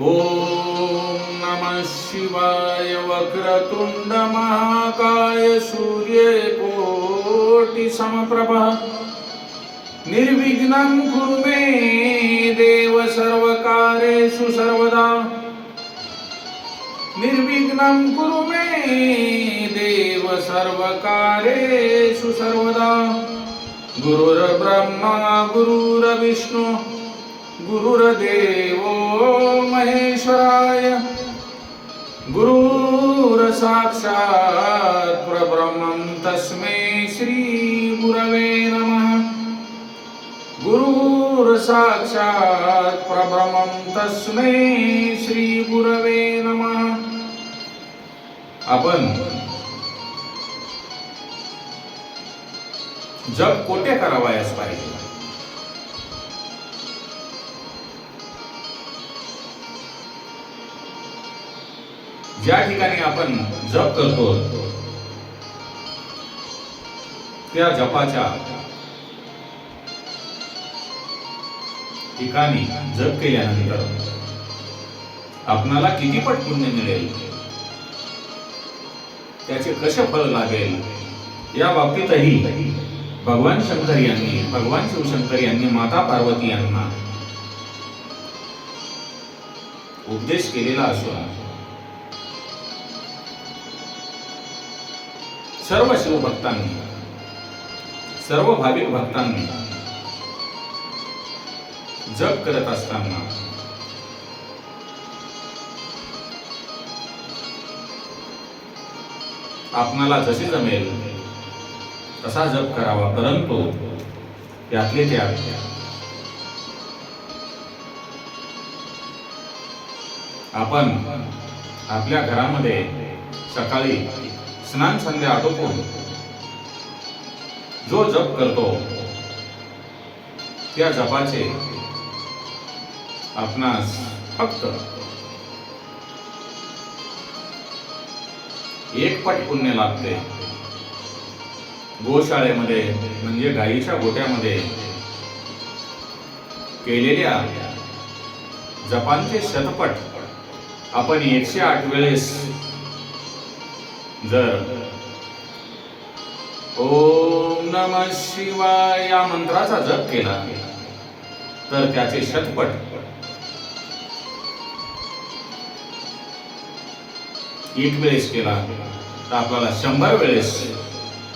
ॐ नमः शिवाय वक्रतुण्ड महाकाय सूर्यकोटि समप्रभा निर्विघ्नं कुरु मे देव सर्वकारेषु सर्वदा। निर्विघ्नं कुरु मे देव सर्वकारेषु सर्वदा। गुरुर्ब्रह्मा गुरुर्विष्णु गुरुर्देव महेश्वराय गुरुरसाक्षात् परब्रह्मं तस्मै श्रीगुरवे नमः। गुरुरसाक्षात् परब्रह्मं तस्मै श्रीगुरवे नमः। आपण जप कोठे करावयास पाहिजे? ज्या ठिकाणी आपण जप करतो त्या जपाच्या ठिकाणी जप केल्यानंतर आपणाला किती पट पुण्य मिळेल? त्याचे कसे फळ लागेल? या बाबतीतही भगवान शंकर यांनी भगवान शिवशंकर यांनी माता पार्वती यांना उपदेश केलेला असतो सर्व शिवभक्तांनी सर्व भाविक भक्तांनी जप करत असताना आपणाला जसे जमेल तसा जप करावा परंतु त्यातले त्यात आपण आपल्या घरामध्ये सकाळी स्नान संध्या आटोपून जो जप करतो त्या जपाचे आपणास फक्त एक पट पुण्य लागते गोशाळेमध्ये म्हणजे गाईच्या गोट्यामध्ये केलेल्या जपांचे शतपट आपण एकशे आठ वेळेस जर. ओम नम शिवाय या मंत्राचा जप केला तर त्याचे शतपट. एक वेळेस केला तर आपल्याला शंभर वेळेस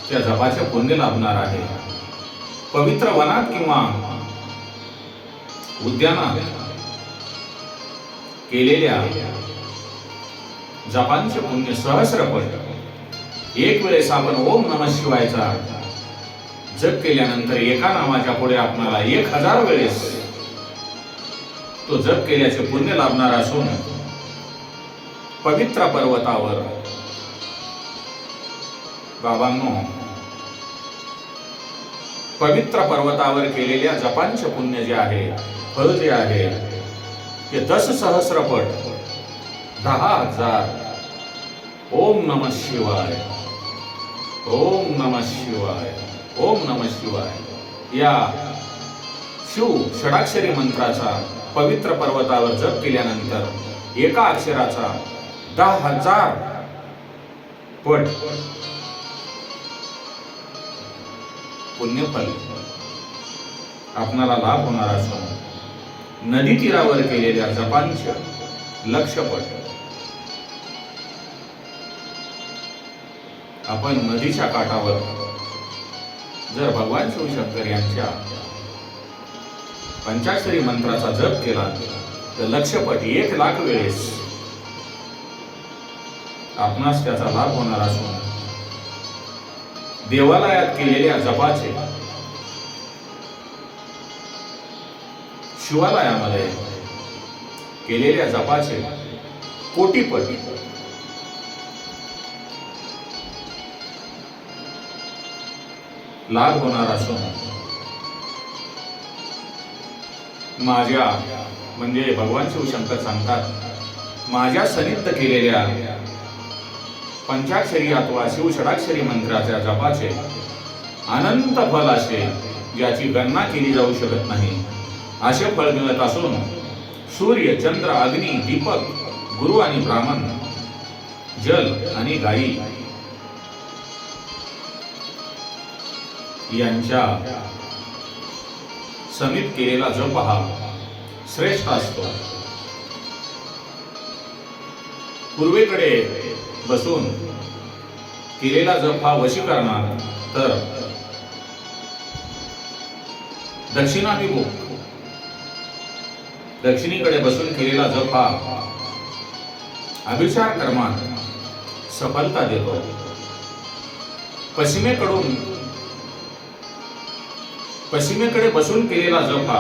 त्या जपाचे पुण्य लाभणार आहे. पवित्र वनात किंवा उद्यानात केलेल्या जपांचे पुण्य सहस्रपट. एक वेळेस आपण ओम नम शिवायचा जप केल्यानंतर एका नामाच्या पुढे आपणाला एक हजार वेळेस तो जप केल्याचे पुण्य लाभणार असून पवित्र पर्वतावर. बाबांनो पवित्र पर्वतावर केलेल्या जपांचे पुण्य जे आहे फळ जे आहे ते दस सहस्रपट दहा हजार. ओम नम शिवाय. ओम नम शिवाय ओम नम शिवाय. या शिव षडाक्षरी मंत्राचा पवित्र पर्वतावर जप केल्यानंतर एका अक्षराचा दहा हजार पट पुण्यफल आपणाला लाभ होणार असून नदी तीरावर केलेल्या जपांच्या लक्षपट आपण नदीच्या काठावर. जर भगवान शिवशंकर यांच्या पंचाक्षरी मंत्राचा जप केला तर लक्षपट एक लाख वेळेस आपणास त्याचा लाभ होणार असून देवालयात केलेल्या जपाचे शिवालयामध्ये केलेल्या जपाचे कोटीपट लाभ होणार असून माझ्या म्हणजे भगवान शिवशंकर सांगतात माझ्या सनिध केलेल्या पंचाक्षरी अथवा शिवषडाक्षरी मंत्राच्या जपाचे अनंत फल असे ज्याची गणना केली जाऊ शकत नाही. असे फळ मिळत असून सूर्य चंद्र अग्नी दीपक गुरु आणि ब्राह्मण जल आणि गायी यांच्या समित केलेला जप हा श्रेष्ठ असतो. पूर्वेकडे बसून केलेला जप हा वशीकरणार तर दक्षिणाभिमुख दक्षिणेकडे बसून केलेला जप हा अभिचार कर्मात सफलता देतो. पश्चिमेकडून पश्चिमेकडे बसून केलेला जप हा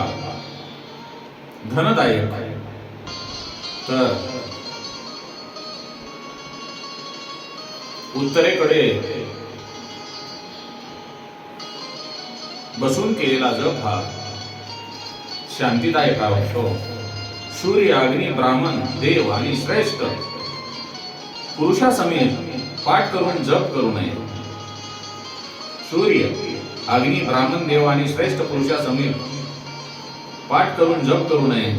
धनदायक. आहे तर उत्तरेकडे बसून केलेला जप हा शांतीदायक असतो सूर्य अग्नी ब्राह्मण देव आणि श्रेष्ठ पुरुषासमेत पाठ करून जप करू नये. सूर्य अग्नी ब्राह्मण देव आणि श्रेष्ठ पुरुषासमीर पाठ करून जप करू नये.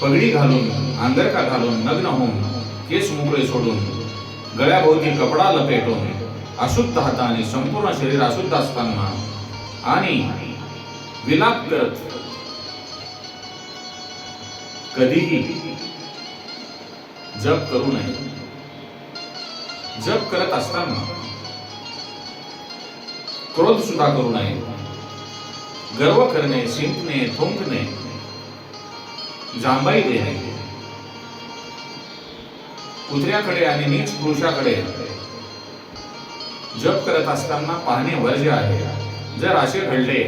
पगडी घालून आंधरका घालून नग्न होऊन केस मोकळे सोडून गळ्याभोवती कपडा लपेटून अशुद्ध हाताने संपूर्ण शरीर अशुद्ध असताना आणि विलाप करत कधीही जप करू नये. जप करत असताना क्रोध सुद्धा करू नये. गर्व करणे शिंकणे थुंकणे जांबाई देणे. कुत्र्याकडे आणि नीच पुरुषाकडे जप करत असताना पाहणे वर्ज्य आहे जर असे घडले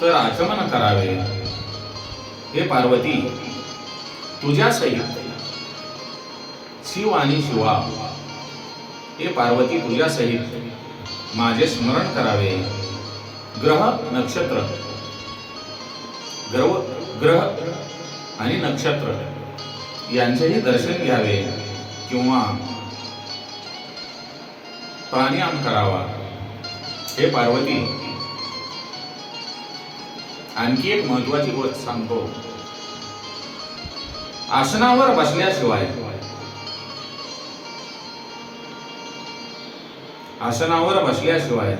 तर आचमन करावे. हे पार्वती तुझ्या सहित शिव आणि शिवा हे पार्वती तुझ्यासहित माझे स्मरण करावे. ग्रह नक्षत्र. ग्रह ग्रह आणि नक्षत्र यांचेही दर्शन घ्यावे किंवा प्राणायाम करावा. हे पार्वती आणखी एक महत्वाची गोष्ट सांगतो. आसनावर बसल्याशिवाय आसनावर बसल्याशिवाय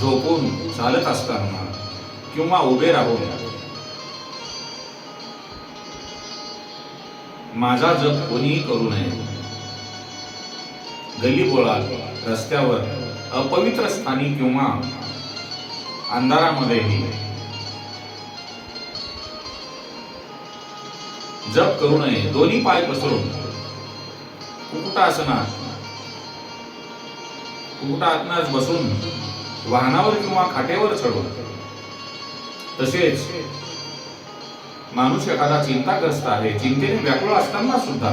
झोपून चालत असताना किंवा उभे राहून. माझा जप कोणीही करू नये. गल्लीबोळात रस्त्यावर अपवित्र स्थानी किंवा अंधारामध्येही जप करू नये दोन्ही पाय पसरून. कुकुटासनात कुकुटासनात बसून वाहनावर किंवा खाटेवर चढून. तसेच माणूस एखादा चिंताग्रस्त आहे चिंतेने व्याकुळ असताना सुद्धा.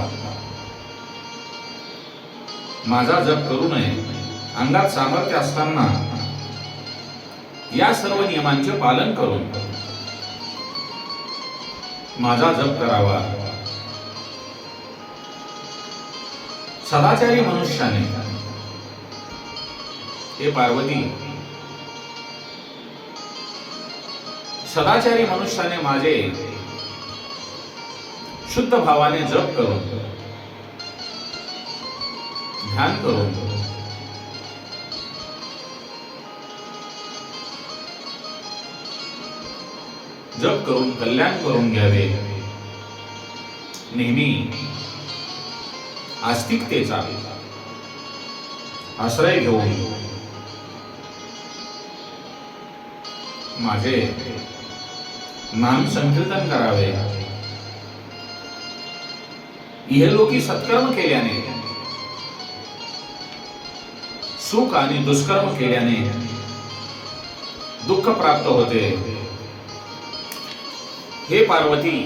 माझा जप करू नये अंगात सामर्थ्य असताना. या सर्व नियमांचे पालन करून माझा जप करावा. सदाचारी मनुष्याने हे पार्वती. सदाचारी मनुष्याने माझे शुद्ध भावाने जप करून ध्यान करून जप करून कल्याण करून घ्यावे. नेहमी आस्तिकतेचा आश्रय घेऊन माझे नाम संकीर्तन करावे. इहलोकी सत्कर्म केल्याने सुख आणि दुष्कर्म केल्याने दुःख प्राप्त होते. हे पार्वती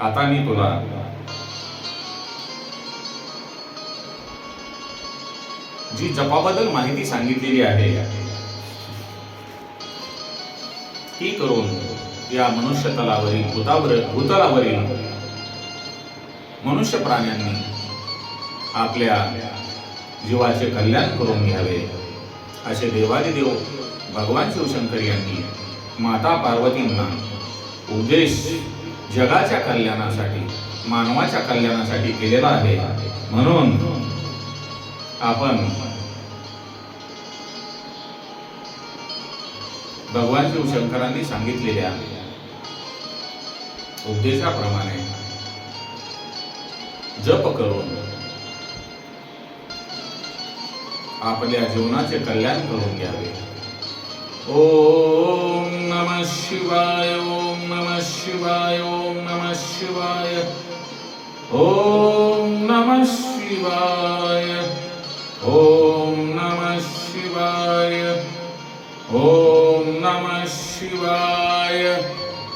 आता मी तुला जी जपाबद्दल माहिती सांगितलेली आहे ही करून या मनुष्य तलावरील भूतावर भूतलावरील मनुष्य प्राण्यांनी आपल्या जीवाचे कल्याण करून घ्यावे. असे देवादिदेव भगवान शिवशंकर यांनी माता पार्वतींना उपदेश जगाच्या कल्याणासाठी मानवाच्या कल्याणासाठी केलेला आहे. म्हणून आपण भगवान शिवशंकरांनी सांगितलेल्या उपदेशाप्रमाणे जप करून आपल्या जीवनाचे कल्याण करून घ्यावे. ओम नम शिवाय ओम नम शिवाय ओम नम शिवाय ओम नम शिवाय ओम नम शिवाय ओम शिवाय